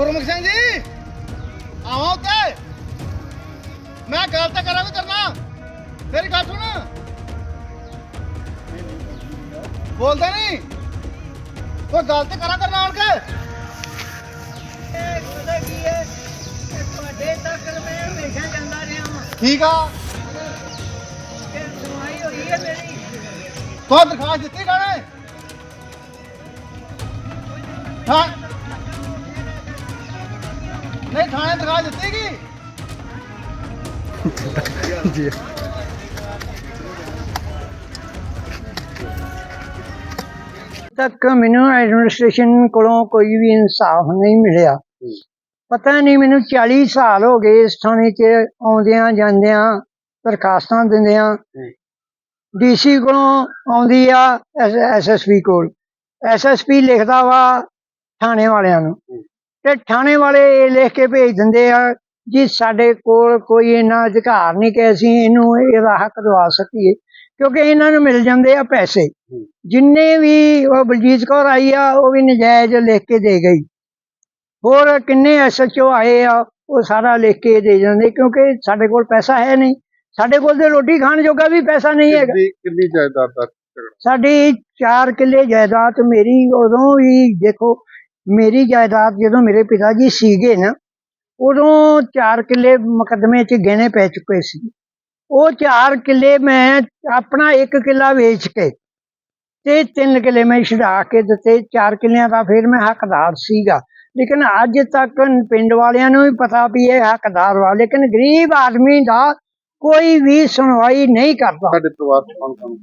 ਗੁਰਮੁਖ ਸਿੰਘ ਜੀ, ਆਵਾਂ ਉੱਤੇ। ਮੈਂ ਗੱਲ ਤਾਂ ਕਰਾਂ ਵੀ ਕਰਨਾ ਮੇਰੀ ਗੱਲ ਸੁਣ। ਬੋਲਦਾ ਨਹੀਂ। ਕੋਈ ਗੱਲ ਤੇ ਕਰਾਂ ਕਰਨਾ ਆਣ ਕੇ? ਪਤਾ ਕੀ ਹੈ ਇਹ ਤੁਹਾਡੇ ਤੱਕ ਮੈਂ ਹਮੇਸ਼ਾ ਜਾਂਦਾ ਰਿਹਾ ਹਾਂ ਠੀਕ ਆ। ਤੇ ਸੁਣਵਾਈ ਹੋਈ ਹੈ ਮੇਰੀ ਤੂੰ ਦਰਖਾਸਤ ਦਿੱਤੀ ਗਾਣੇ ਹਾਂ। ਤੱਕ ਮੈਨੂੰ ਐਡਮਿਨਿਸਟ੍ਰੇਸ਼ਨ ਕੋਲੋਂ ਕੋਈ ਵੀ ਇਨਸਾਫ ਨਹੀਂ ਮਿਲਿਆ। ਪਤਾ ਨਹੀਂ ਮੈਨੂੰ 40 ਸਾਲ ਹੋ ਗਏ ਇਸ ਥਾਣੇ 'ਚ ਆਉਂਦਿਆਂ ਜਾਂਦਿਆਂ ਦਰਖਾਸਤਾਂ ਦਿੰਦਿਆਂ। ਡੀਸੀ ਕੋਲੋਂ ਆਉਂਦੀ ਆ ਐਸਐਸਪੀ ਕੋਲ। ਐਸਐਸਪੀ ਲਿਖਦਾ ਵਾ ਥਾਣੇ ਵਾਲਿਆਂ ਨੂੰ। ਤੇ ਥਾਣੇ ਵਾਲੇ ਇਹ ਲਿਖ ਕੇ ਭੇਜ ਦਿੰਦੇ ਆ ਜੀ ਸਾਡੇ ਕੋਲ ਕੋਈ ਇਹਨਾਂ ਅਧਿਕਾਰ ਨਹੀਂ ਕਿ ਅਸੀਂ ਇਹਨੂੰ ਇਹਦਾ ਹੱਕ ਦਵਾ ਸਕੀਏ ਕਿਉਂਕਿ ਇਹਨਾਂ ਨੂੰ ਮਿਲ ਜਾਂਦੇ ਆ ਪੈਸੇ। ਜਿੰਨੇ ਵੀ ਉਹ ਬਲਜੀਤ ਕੌਰ ਆਈ ਆ ਉਹ ਵੀ ਨਜਾਇਜ਼ ਲਿਖ ਕੇ ਦੇ ਗਈ। ਹੋਰ ਕਿੰਨੇ ਐਸਐਚਓ ਆਏ ਆ ਉਹ ਸਾਰਾ ਲਿਖ ਕੇ ਦੇ ਜਾਂਦੇ ਕਿਉਂਕਿ ਸਾਡੇ ਕੋਲ ਪੈਸਾ ਹੈ ਨਹੀਂ। ਸਾਡੇ ਕੋਲ ਤੇ ਰੋਟੀ ਖਾਣ ਜੋਗਾ ਵੀ ਪੈਸਾ ਨਹੀਂ ਹੈਗਾ। ਕਿੰਨੀ ਜਾਇਦਾਦ ਦਾ? ਸਾਡੀ 4 ਕਿੱਲੇ ਜਾਇਦਾਦ ਮੇਰੀ ਉਦੋਂ ਵੀ ਦੇਖੋ ਮੇਰੀ ਜਾਇਦਾਦ ਜਦੋਂ ਮੇਰੇ ਪਿਤਾ ਜੀ ਸੀਗੇ ਨਾ ਉਦੋਂ 4 ਕਿੱਲੇ ਮੁਕੱਦਮੇ 'ਚ ਗਹਿਣੇ ਪੈ ਚੁੱਕੇ ਸੀ। ਉਹ 4 ਕਿੱਲੇ ਮੈਂ ਆਪਣਾ 1 ਕਿੱਲਾ ਵੇਚ ਕੇ ਤੇ 3 ਕਿੱਲੇ ਮੈਂ ਛਡਾ ਕੇ ਦਿੱਤੇ। 4 ਕਿੱਲਿਆਂ ਦਾ ਫਿਰ ਮੈਂ ਹੱਕਦਾਰ ਸੀਗਾ। ਲੇਕਿਨ ਅੱਜ ਤੱਕ ਪਿੰਡ ਵਾਲਿਆਂ ਨੂੰ ਵੀ ਪਤਾ ਵੀ ਇਹ ਹੱਕਦਾਰ ਵਾ ਲੇਕਿਨ ਗਰੀਬ ਆਦਮੀ ਦਾ ਕੋਈ ਵੀ ਸੁਣਵਾਈ ਨਹੀਂ ਕਰਦਾ। ਸਾਡੇ ਪਰਿਵਾਰ ਚ ਕੌਣ ਕੌਣ?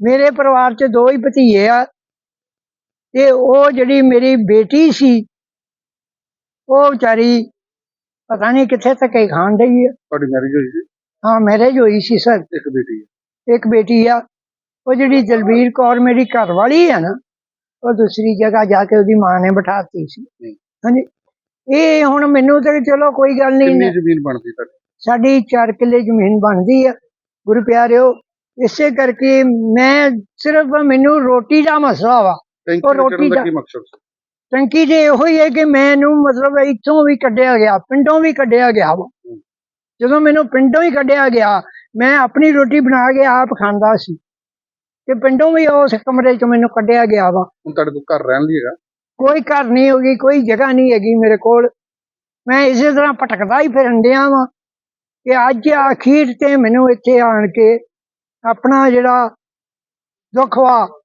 ਮੇਰੇ ਪਰਿਵਾਰ 'ਚ ਦੋ ਹੀ ਭਤੀਏ ਆ। ਤੇ ਉਹ ਜਿਹੜੀ ਮੇਰੀ ਬੇਟੀ ਸੀ ਉਹ ਵਿਚਾਰੀ ਪਤਾ ਨਹੀਂ ਕਿੱਥੇ ਤੱਕ ਹੀ ਖਾਣ ਡਈ ਆ। ਤੁਹਾਡੀ ਮੈਰਿਜ ਹੋਈ ਸੀ? ਹਾਂ ਮੈਰਿਜ ਹੋਈ ਸੀ ਸਰ ਇੱਕ ਬੇਟੀ ਹੈ ਇੱਕ ਬੇਟੀ ਆ। ਉਹ ਜਿਹੜੀ ਦਲਬੀਰ ਕੌਰ ਮੇਰੀ ਘਰ ਵਾਲੀ ਆ ਨਾ ਉਹ ਦੂਸਰੀ ਜਗ੍ਹਾ ਜਾ ਕੇ ਉਹਦੀ ਮਾਂ ਨੇ ਬਿਠਾਤੀ ਸੀ। ਹਾਂਜੀ। ਇਹ ਹੁਣ ਮੈਨੂੰ ਤੇ ਚਲੋ ਕੋਈ ਗੱਲ ਕਿੰਨੀ ਨਹੀਂ ਜ਼ਮੀਨ ਬਣਦੀ ਤੁਹਾਡੀ? ਸਾਡੀ 4 ਕਿੱਲੇ ਜ਼ਮੀਨ ਬਣਦੀ ਆ ਗੁਰੂ ਪਿਆਰਿਓ। ਇਸੇ ਕਰਕੇ ਮੈਂ ਸਿਰਫ ਮੈਨੂੰ ਰੋਟੀ ਦਾ ਮਸਲਾ ਵਾ। ਟੈਂਕੀ ਰੋਟੀ ਦਾ ਕੀ ਮਕਸਦ? ਸੀ ਟੰਕੀ ਦੇ ਇਹੋ ਹੀ ਹੈ ਕਿ ਮੈਨੂੰ ਮਤਲਬ ਇੱਥੋਂ ਵੀ ਕੱਢਿਆ ਗਿਆ ਪਿੰਡੋਂ ਵੀ ਕੱਢਿਆ ਗਿਆ ਵਾ। ਜਦੋਂ ਮੈਨੂੰ ਪਿੰਡੋਂ ਹੀ ਕੱਢਿਆ ਗਿਆ ਮੈਂ ਆਪਣੀ ਰੋਟੀ ਬਣਾ ਕੇ ਆਪ ਖਾਂਦਾ ਸੀ। ਤੇ ਪਿੰਡੋਂ ਵੀ ਉਸ ਕਮਰੇ 'ਚ ਮੈਨੂੰ ਕੱਢਿਆ ਗਿਆ ਵਾ। ਹੁਣ ਤੁਹਾਡੇ ਕੋਲ ਘਰ ਰਹਿਣ ਲਈ ਹੈਗਾ? ਕੋਈ ਘਰ ਨਹੀਂ ਹੋਗੀ ਕੋਈ ਜਗ੍ਹਾ ਨਹੀਂ ਹੈਗੀ ਮੇਰੇ ਕੋਲ। ਮੈਂ ਇਸੇ ਤਰ੍ਹਾਂ ਭਟਕਦਾ ਹੀ ਫਿਰਨ ਡਿਆ ਵਾਂ ਕਿ ਅੱਜ ਅਖੀਰ ਤੇ ਮੈਨੂੰ ਇੱਥੇ ਆਣ ਕੇ ਆਪਣਾ ਜਿਹੜਾ ਦੁੱਖ ਵਾ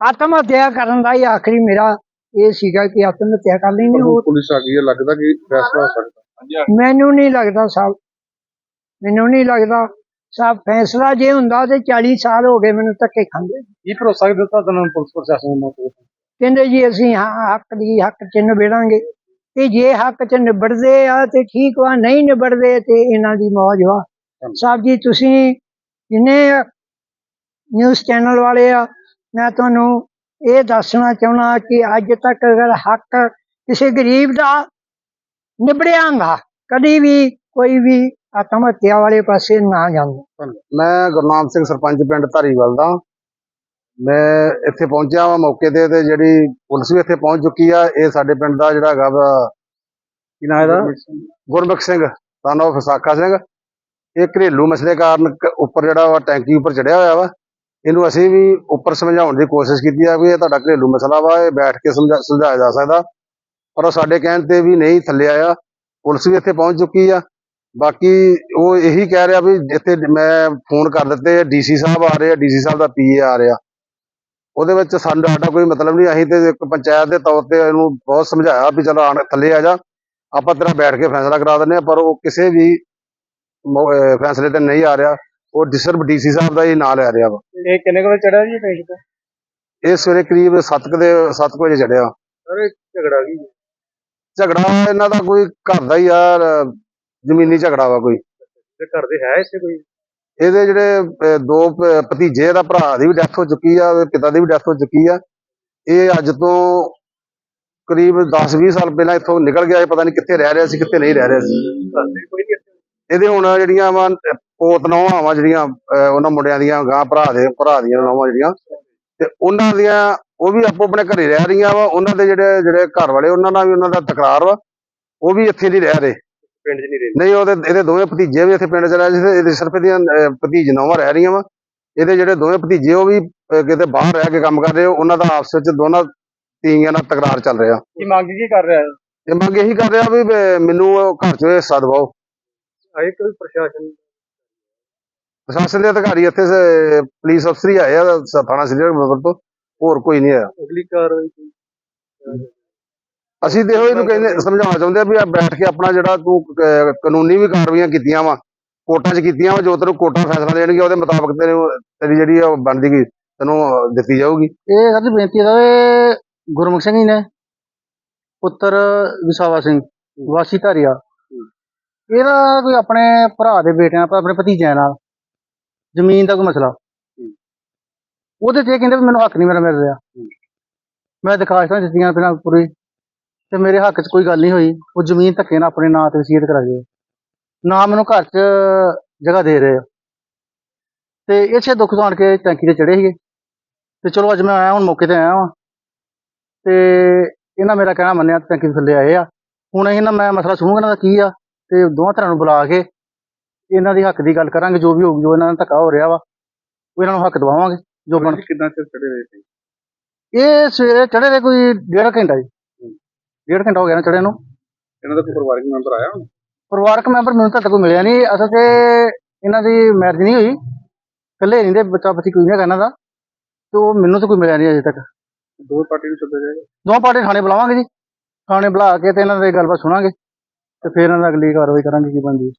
ਆਤਮ ਹੱਤਿਆ ਕਰਨ ਦਾ ਹੀ ਆਖਰੀ ਮੇਰਾ ਇਹ ਸੀਗਾ ਕਿ ਆਤਮ ਹੱਤਿਆ ਕਰ ਲੈਣੀ ਉਹ ਪੁਲਿਸ ਆ ਗਈ ਹੈ ਲੱਗਦਾ ਕਿ ਫੈਸਲਾ ਹੋ ਸਕਦਾ। ਮੈਨੂੰ ਨਹੀਂ ਲੱਗਦਾ ਸਾਹਿਬ ਮੈਨੂੰ ਨਹੀਂ ਲੱਗਦਾ ਸਾਹਿਬ ਫੈਸਲਾ ਜੇ ਹੁੰਦਾ ਤੇ 40 ਸਾਲ ਹੋ ਗਏ ਮੈਨੂੰ ਧੱਕੇ ਖਾਂਦੇ। ਕੀ ਭਰੋਸਾ ਦਿੱਤਾ ਤੁਹਾਨੂੰ ਪੁਲਿਸ ਪ੍ਰਸ਼ਾਸਨ ਨੇ? ਕਹਿੰਦੇ ਜੀ ਅਸੀਂ ਹਾਂ ਹੱਕ ਦੀ ਹੱਕ ਚ ਨਿਬੜਾਂਗੇ। ਤੇ ਜੇ ਹੱਕ ਚ ਨਿਬੜਦੇ ਆ ਤੇ ਠੀਕ ਵਾ ਨਹੀਂ ਨਿਬੜਦੇ ਤੇ ਇਹਨਾਂ ਦੀ ਮੌਜ ਵਾ। ਸਾਹਿਬ ਜੀ ਤੁਸੀਂ ਜਿੰਨੇ ਨਿਊਜ਼ ਚੈਨਲ ਵਾਲੇ ਆ ਮੈਂ ਤੁਹਾਨੂੰ ਇਹ ਦੱਸਣਾ ਚਾਹੁੰਦਾ ਕਿ ਅੱਜ ਤੱਕ ਅਗਰ ਹੱਕ ਕਿਸੇ ਗਰੀਬ ਦਾ ਨਿਬੜਿਆ ਕਦੀ ਵੀ ਕੋਈ ਵੀ ਆਤਮ ਹੱਤਿਆ ਵਾਲੇ ਪਾਸੇ ਨਾ ਜਾਂਦਾ ਮੈਂ ਗੁਰਨਾਮ ਸਿੰਘ ਸਰਪੰਚ ਪਿੰਡ ਧਾਰੀਵਾਲ ਦਾ। ਮੈਂ ਇੱਥੇ ਪਹੁੰਚਿਆ ਵਾਂ ਮੌਕੇ ਤੇ ਤੇ ਜਿਹੜੀ ਪੁਲਿਸ ਵੀ ਇੱਥੇ ਪਹੁੰਚ ਚੁੱਕੀ ਆ, ਇਹ ਸਾਡੇ ਪਿੰਡ ਦਾ ਜਿਹੜਾ ਹੈਗਾ ਵਾ, ਕੀ ਨਾਂ ਇਹਦਾ? ਗੁਰਮੁਖ ਸਿੰਘ ਸਾਨੂੰ ਫਸਾਖਾ ਸਿੰਘ। ਇਹ ਘਰੇਲੂ ਮਸਲੇ ਕਾਰਨ ਕ- ਉੱਪਰ ਜਿਹੜਾ ਵਾ ਟੈਂਕੀ ਉੱਪਰ ਚੜਿਆ ਹੋਇਆ ਵਾ। ਇਹਨੂੰ ਅਸੀਂ ਵੀ ਉੱਪਰ ਸਮਝਾਉਣ ਦੀ ਕੋਸ਼ਿਸ਼ ਕੀਤੀ ਆ ਵੀ ਇਹ ਤੁਹਾਡਾ ਘਰੇਲੂ ਮਸਲਾ ਵਾ, ਇਹ ਬੈਠ ਕੇ ਸਮਝਾ, ਸਮਝਾਇਆ ਜਾ ਸਕਦਾ। ਪਰ ਉਹ ਸਾਡੇ ਕਹਿਣ ਤੇ ਵੀ ਨਹੀਂ ਥੱਲੇ ਆਇਆ। ਪੁਲਿਸ ਵੀ ਇੱਥੇ ਪਹੁੰਚ ਚੁੱਕੀ ਆ। ਬਾਕੀ ਉਹ ਇਹੀ ਕਹਿ ਰਿਹਾ ਵੀ ਇੱਥੇ ਮੈਂ ਫੋਨ ਕਰ ਦਿੱਤੇ, ਡੀਸੀ ਸਾਹਿਬ ਆ ਰਹੇ ਆ, ਡੀਸੀ ਸਾਹਿਬ ਦਾ ਪੀਏ ਆ ਰਿਹਾ। ਉਹਦੇ ਵਿੱਚ ਸਾਨੂੰ ਸਾਡਾ ਕੋਈ ਮਤਲਬ ਨਹੀਂ, ਅਸੀਂ ਤੇ ਇੱਕ ਪੰਚਾਇਤ ਦੇ ਤੌਰ ਤੇ ਇਹਨੂੰ ਬਹੁਤ ਸਮਝਾਇਆ ਵੀ ਚਲੋ ਆਣ, ਥੱਲੇ ਆ ਜਾ। ਆਪਾਂ ਤੇਰਾ ਬੈਠ ਕੇ ਫੈਸਲਾ ਕਰਾ ਦਿੰਦੇ ਆ, ਪਰ ਉਹ ਕਿਸੇ ਵੀ ਫੈਸਲੇ ਤੇ ਨਹੀਂ ਆ ਰਿਹਾ। ਉਹ ਸਿਰਫ ਡੀਸੀ ਸਾਹਿਬ ਦਾ ਹੀ ਨਾਂ ਲੈ ਰਿਹਾ ਵਾ। ਇਹ ਕਿੰਨੇ ਵਜੇ ਚੜਿਆ ਜੀ ਟੈਂਕੀ ਤੇ? ਇਹ ਸਵੇਰੇ ਕਰੀਬ 7 ਦੇ 7 ਵਜੇ ਚੜਿਆ ਅਰੇ ਝਗੜਾ ਕੀ ਝਗੜਾ ਇਹਨਾਂ ਦਾ ਕੋਈ ਘਰ ਦਾ ਹੀ ਅਹ ਜ਼ਮੀਨੀ ਝਗੜਾ ਵਾ ਕੋਈ। ਤੇ ਘਰ ਦੇ ਹੈ ਇਸੇ ਕੋਈ? ਇਹਦੇ ਜਿਹੜੇ ਅਹ, ਦੋ ਭ- ਭਤੀਜੇ ਦਾ ਭਰਾ ਦੀ ਵੀ ਡੈਥ ਹੋ ਚੁੱਕੀ ਆ ਤੇ ਪਿਤਾ ਦੀ ਵੀ ਡੈਥ ਹੋ ਚੁੱਕੀ ਆ। ਇਹ ਅੱਜ ਤੋਂ ਕਰੀਬ 10-20 ਸਾਲ ਪਹਿਲਾਂ ਇੱਥੋਂ ਨਿਕਲ ਗਿਆ ਇਹ ਪਤਾ ਨਹੀਂ ਕਿੱਥੇ ਰਹਿ ਰਿਹਾ ਸੀ ਕਿੱਥੇ ਨਹੀਂ ਰਹਿ ਰਿਹਾ ਸੀ। ਕੋਈ ਨਹੀਂ ਇਹਦੇ ਹੁਣ ਜਿਹੜੀਆਂ ਵਾ ਪੋਤ ਨੌਵਾਂ ਜਿਹੜੀਆਂ ਉਹਨਾਂ ਮੁੰਡਿਆਂ ਦੀਆਂ ਗਾਂ ਭਰਾ ਦੇ ਭਰਾ ਦੀਆਂ ਨੌਵਾਂ ਜਿਹੜੀਆਂ। ਤੇ ਉਹਨਾਂ ਦੀਆਂ ਉਹ ਵੀ ਆਪੋ ਆਪਣੇ ਘਰੇ ਰਹਿ ਰਹੀਆਂ ਵਾ। ਉਹਨਾਂ ਦੇ ਜਿਹੜੇ ਜਿਹੜੇ ਘਰ ਵਾਲੇ ਉਹਨਾਂ ਨਾਲ ਵੀ ਉਹਨਾਂ ਦਾ ਤਕਰਾਰ ਵਾ। ਉਹ ਵੀ ਇੱਥੇ ਨਹੀਂ ਰਹਿ ਰਹੇ। ਪਿੰਡ 'ਚ ਨਹੀਂ ਰਹਿੰਦੇ। ਨਹੀਂ ਉਹਦੇ ਇਹਦੇ ਦੋਵੇਂ ਭਤੀਜੇ ਵੀ ਇੱਥੇ ਪਿੰਡ 'ਚ ਰਹਿ ਜਿਹੜੇ ਇਹਦੇ ਸਿਰਫ ਇਹਦੀਆਂ ਭਤੀਜ ਨੌਵਾਂ ਰਹਿ ਰਹੀਆਂ ਵਾ। ਇਹਦੇ ਜਿਹੜੇ ਦੋਵੇਂ ਭਤੀਜੇ ਉਹ ਵੀ ਕਿਤੇ ਬਾਹਰ ਰਹਿ ਕੇ ਕੰਮ ਕਰ ਰਹੇ ਉਹਨਾਂ ਦਾ ਆਪਸ ਵਿੱਚ ਦੋਨਾਂ ਤੀਆਂ ਨਾਲ ਤਕਰਾਰ ਚੱਲ ਰਿਹਾ। ਕੀ ਮੰਗ ਕੀ ਕਰ ਰਿਹਾ? ਇਹ ਮੰਗ ਇਹੀ ਕਰ ਰਿਹਾ ਵੀ ਮੈਨੂੰ ਘਰ 'ਚ ਹਿੱਸਾ ਦਿਵਾਓ ਆਏ ਕੋਈ ਪ੍ਰਸ਼ਾਸਨ? ਪ੍ਰਸ਼ਾਸਨ ਦੇ ਅਧਿਕਾਰੀ ਇੱਥੇ ਸ- ਪੁਲਿਸ ਅਫਸਰ ਹੀ ਆਏ ਆ ਸ- ਥਾਣਾ ਸ੍ਰੀ ਨਗਰ ਤੋਂ ਹੋਰ ਕੋਈ ਨਹੀਂ ਆਇਆ। ਅਗਲੀ ਕਾਰਵਾਈ ਕੋਈ ਅਸੀਂ ਤੇ ਇਹੋ ਇਹਨੂੰ ਕਹਿੰਦੇ ਸਮਝਾਉਣਾ ਚਾਹੁੰਦੇ ਆ ਵੀ ਆ ਬੈਠ ਕੇ ਆਪਣਾ ਜਿਹੜਾ ਤੂੰ ਕ- ਕਾਨੂੰਨੀ ਵੀ ਕਾਰਵਾਈਆਂ ਕੀਤੀਆਂ ਵਾ ਕੋਰਟਾਂ 'ਚ ਕੀਤੀਆਂ ਵਾ ਜੋ ਤੈਨੂੰ ਕੋਰਟਾਂ ਫੈਸਲਾ ਦੇਣਗੇ ਉਹਦੇ ਮੁਤਾਬਕ ਤੈਨੂੰ ਤੇਰੀ ਜਿਹੜੀ ਆ ਉਹ ਬਣਦੀ ਗਈ ਤੈਨੂੰ ਅਹ, ਦਿੱਤੀ ਜਾਊਗੀ। ਇਹ ਸਰ ਜੀ ਬੇਨਤੀ ਹੈ ਗੁਰਮੁਖ ਸਿੰਘ ਜੀ ਨੇ ਪੁੱਤਰ ਵਿਸਾਵਾ ਸਿੰਘ ਵਾਸੀ ਧਾਰੀਆ ਇਹਦਾ ਕੋਈ ਆਪਣੇ ਭਰਾ ਦੇ ਬੇਟਿਆਂ ਆਪਣੇ ਭਤੀਜਿਆਂ ਨਾਲ ਜ਼ਮੀਨ ਦਾ ਕੋਈ ਮਸਲਾ। ਉਹਦੇ ਤੇ ਇਹ ਕਹਿੰਦੇ ਵੀ ਮੈਨੂੰ ਹੱਕ ਨਹੀਂ ਮੇਰਾ ਮਿਲ ਰਿਹਾ। ਮੈਂ ਦਿਖਾਸ਼ਤਾਂ ਦਿੱਤੀਆਂ ਬਿਨਾਂ ਪੂਰੀ। ਤੇ ਮੇਰੇ ਹੱਕ 'ਚ ਕੋਈ ਗੱਲ ਨਹੀਂ ਹੋਈ। ਉਹ ਜ਼ਮੀਨ ਧੱਕੇ ਨਾਲ ਆਪਣੇ ਨਾਂ ਤੇ ਵਸੀਅਤ ਕਰਾ ਗਏ ਨਾ ਮੈਨੂੰ ਘਰ 'ਚ ਜਗ੍ਹਾ ਦੇ ਰਹੇ ਤੇ ਇਸੇ ਦੁੱਖ ਤੋਂ ਆਣ ਕੇ ਟੈਂਕੀ ਤੇ ਚੜੇ ਸੀਗੇ। ਤੇ ਚਲੋ ਅੱਜ ਮੈਂ ਆਇਆ ਹੁਣ ਮੌਕੇ ਤੇ ਆਇਆ ਵਾਂ। ਤੇ ਇਹਨਾਂ ਮੇਰਾ ਕਹਿਣਾ ਮੰਨਿਆ ਟੈਂਕੀ ਦੇ ਥੱਲੇ ਆਏ ਆ। ਹੁਣ ਇਹਨਾਂ ਮੈਂ ਮਸਲਾ ਸੁਣੂਗਾ ਇਹਨਾਂ ਦਾ ਕੀ ਆ। ਤੇ ਦੋਵਾਂ ਤਰ੍ਹਾਂ ਨੂੰ ਬੁਲਾ ਕੇ ਇਹਨਾਂ ਦੀ ਹੱਕ ਦੀ ਗੱਲ ਕਰਾਂਗੇ ਜੋ ਵੀ ਹੋਊਗੀ ਜੋ ਇਹਨਾਂ ਨਾਲ ਧੱਕਾ ਹੋ ਰਿਹਾ ਵਾ ਉਹ ਇਹਨਾਂ ਨੂੰ ਹੱਕ ਦਵਾਵਾਂਗੇ ਜੋ ਬਣ। ਕਿੰਨਾ ਚਿਰ ਚੜੇ ਰਹੇ ਸੀ? ਇਹ ਸਵੇਰੇ ਚੜੇ ਦੇ ਕੋਈ ਡੇਢ ਘੰਟਾ ਜੀ। ਡੇਢ ਘੰਟਾ ਹੋ ਗਿਆ ਨਾ ਚੜੇ ਨੂੰ। ਇਹਨਾਂ ਦਾ ਕੋਈ ਪਰਿਵਾਰਕ ਮੈਂਬਰ ਆਇਆ ਪਰਿਵਾਰਕ ਮੈਂਬਰ ਮੈਨੂੰ ਤਾਂ ਕੋਈ ਮਿਲਿਆ ਨਹੀਂ ਅਸਲ ਤੇ ਇਹਨਾਂ ਦੀ ਮੈਰਿਜ ਨਹੀਂ ਹੋਈ। ਇਕੱਲੇ ਰਹਿੰਦੇ ਬੱਚਾ ਬੱਚੀ ਕੋਈ ਨਹੀਂ ਇਹਨਾਂ ਦਾ। ਤੇ ਉਹ ਮੈਨੂੰ ਤਾਂ ਕੋਈ ਮਿਲਿਆ ਨਹੀਂ ਅਜੇ ਤੱਕ। ਦੋ ਪਾਰਟੀ ਨੂੰ ਸੱਦਿਆ ਜਾਏਗਾ? ਦੋਵਾਂ ਪਾਰਟੀ ਥਾਣੇ ਬੁਲਾਵਾਂਗੇ ਜੀ। ਥਾਣੇ ਬੁਲਾ ਕੇ ਤੇ ਇਹਨਾਂ ਦੀ ਗੱਲਬਾਤ ਸੁਣਾਂਗੇ। ਤੇ ਫਿਰ ਇਹਨਾਂ ਦੀ ਅਗਲੀ ਕਾਰਵਾਈ ਕਰਾਂਗੇ ਕੀ ਬਣਦੀ